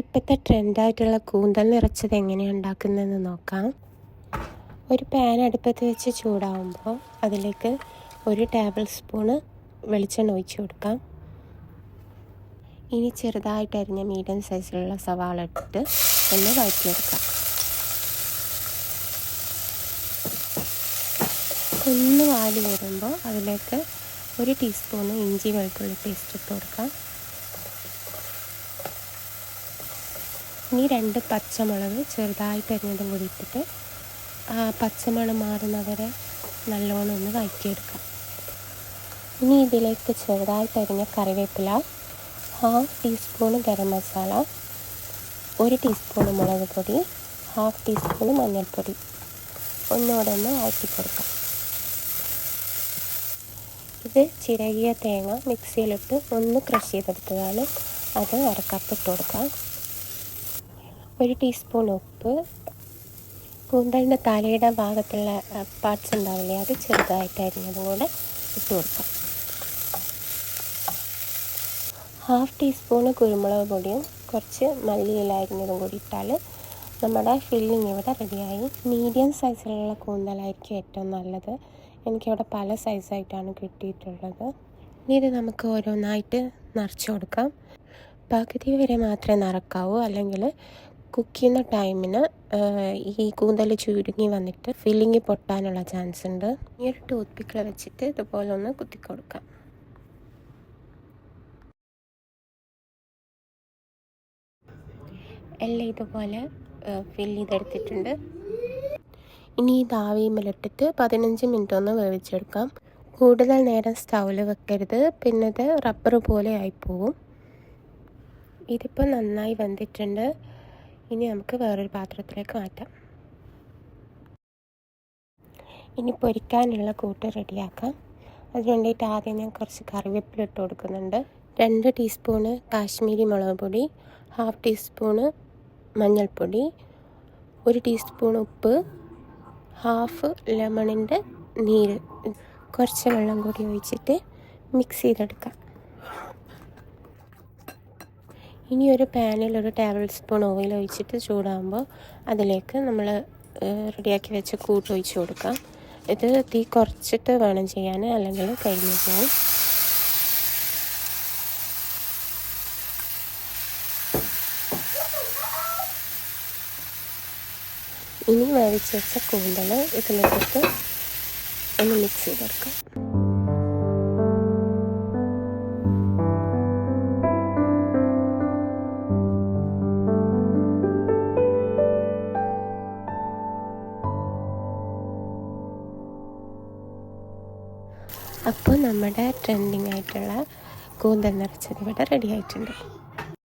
ഇപ്പോഴത്തെ ട്രെൻഡായിട്ടുള്ള കൂന്തൽ നിറച്ചത് എങ്ങനെയാണ് ഉണ്ടാക്കുന്നതെന്ന് നോക്കാം. ഒരു പാൻ അടുപ്പത്ത് വെച്ച് ചൂടാവുമ്പോൾ അതിലേക്ക് ഒരു ടേബിൾ സ്പൂണ് വെളിച്ചെണ്ണ ഒഴിച്ച് കൊടുക്കാം. ഇനി ചെറുതായിട്ട് അരിഞ്ഞ മീഡിയം സൈസിലുള്ള സവാള ഇട്ടിട്ട് ഒന്ന് വഴറ്റിയെടുക്കാം. ഒന്ന് വാടി വരുമ്പോൾ അതിലേക്ക് ഒരു ടീസ്പൂണ് ഇഞ്ചി വെളുത്തുള്ളി പേസ്റ്റ് ഇട്ട് കൊടുക്കാം. ഇനി രണ്ട് പച്ചമുളക് ചെറുതായി അരിഞ്ഞതും കൂടി ഇട്ടിട്ട് പച്ചമണം മാറുന്നവരെ നല്ലോണം ഒന്ന് വഴറ്റിയെടുക്കാം ഇനി ഇതിലേക്ക് ചെറുതായി അരിഞ്ഞ കറിവേപ്പില ഹാഫ് ടീസ്പൂൺ ഗരം മസാല ഒരു ടീസ്പൂൺ മുളക് പൊടി ഹാഫ് ടീസ്പൂൺ മഞ്ഞൾപ്പൊടി. ഒന്നുകൂടെ ഒന്ന് വഴറ്റി കൊടുക്കാം ഇത് ചിരകിയ തേങ്ങ മിക്സിയിലിട്ട് ഒന്ന് ക്രഷ് ചെയ്തെടുത്തതാണ്. അത് അരക്കപ്പിട്ട് കൊടുക്കാം. ഒരു ടീസ്പൂൺ ഉപ്പ്. കൂന്തലിന്റെ തലയുടെ ഭാഗത്തുള്ള പാർട്സ് ഉണ്ടാവില്ലേ അത് ചെറുതായിട്ട് അരിഞ്ഞതും കൂടെ ഇട്ട് കൊടുക്കാം. ഹാഫ് ടീസ്പൂണ് കുരുമുളക് പൊടിയും കുറച്ച് മല്ലിയില അരിഞ്ഞതും കൂടി ഇട്ടാൽ നമ്മുടെ ഫില്ലിങ് ഇവിടെ റെഡിയായി മീഡിയം സൈസിലുള്ള കൂന്തലായിരിക്കും ഏറ്റവും നല്ലത്. എനിക്കിവിടെ പല സൈസായിട്ടാണ് കിട്ടിയിട്ടുള്ളത്. ഇനി ഇത് നമുക്ക് ഓരോന്നായിട്ട് നിറച്ച് കൊടുക്കാം. പകുതി വരെ മാത്രമേ നിറക്കാവൂ. അല്ലെങ്കിൽ കുക്ക് ചെയ്യുന്ന ടൈമിന് ഈ കൂന്തൽ ചുരുങ്ങി വന്നിട്ട് ഫില്ലിങ് പൊട്ടാനുള്ള ചാൻസ് ഉണ്ട്. ഈ ഒരു ടൂത്ത് പിക്കിൾ വെച്ചിട്ട് ഇതുപോലെ ഒന്ന് കുത്തി കൊടുക്കാം. എല്ലാം ഇതുപോലെ ഫില്ല് ചെയ്തെടുത്തിട്ടുണ്ട്. ഇനി ഈ ആവിയുമ്മിലിട്ടിട്ട് പതിനഞ്ച് മിനിറ്റ് ഒന്ന് വേവിച്ചെടുക്കാം. കൂടുതൽ നേരം സ്റ്റൗവിൽ വെക്കരുത്. പിന്നെ ഇത് റബ്ബർ പോലെ ആയിപ്പോവും ഇതിപ്പോൾ നന്നായി വെന്തിട്ടുണ്ട്. ഇനി നമുക്ക് വേറൊരു പാത്രത്തിലേക്ക് മാറ്റാം. ഇനി പൊരിക്കാനുള്ള കൂട്ട് റെഡിയാക്കാം. അതിന് വേണ്ടിയിട്ട് ആദ്യം ഞാൻ കുറച്ച് കറിവേപ്പില ഇട്ട് കൊടുക്കുന്നുണ്ട്. രണ്ട് ടീസ്പൂണ് കാശ്മീരി മുളക് പൊടി ഹാഫ് ടീസ്പൂണ് മഞ്ഞൾപ്പൊടി ഒരു ടീസ്പൂൺ ഉപ്പ് ഹാഫ് ലെമണിന്റെ നീര്. കുറച്ച് വെള്ളം കൂടി ഒഴിച്ചിട്ട് മിക്സ് ചെയ്തെടുക്കാം. ഇനി ഒരു പാനിൽ ഒരു ടേബിൾ സ്പൂൺ ഓയിൽ ഒഴിച്ചിട്ട് ചൂടാകുമ്പോൾ അതിലേക്ക് നമ്മൾ റെഡിയാക്കി വെച്ച കൂട്ട് ഒഴിച്ച് കൊടുക്കാം. ഇത് തീ കുറച്ചിട്ട് വേണം ചെയ്യാൻ അല്ലെങ്കിൽ കഴിഞ്ഞു പോകും. ഇനി വേവിച്ച് വെച്ച കൂന്തൽ ഇതിലിട്ടിട്ട് ഒന്ന് മിക്സ് ചെയ്തെടുക്കാം. അപ്പോൾ നമ്മുടെ ട്രെൻഡിങ് ആയിട്ടുള്ള കൂന്തൽ നിറച്ചത് ഇവിടെ റെഡി ആയിട്ടുണ്ട്.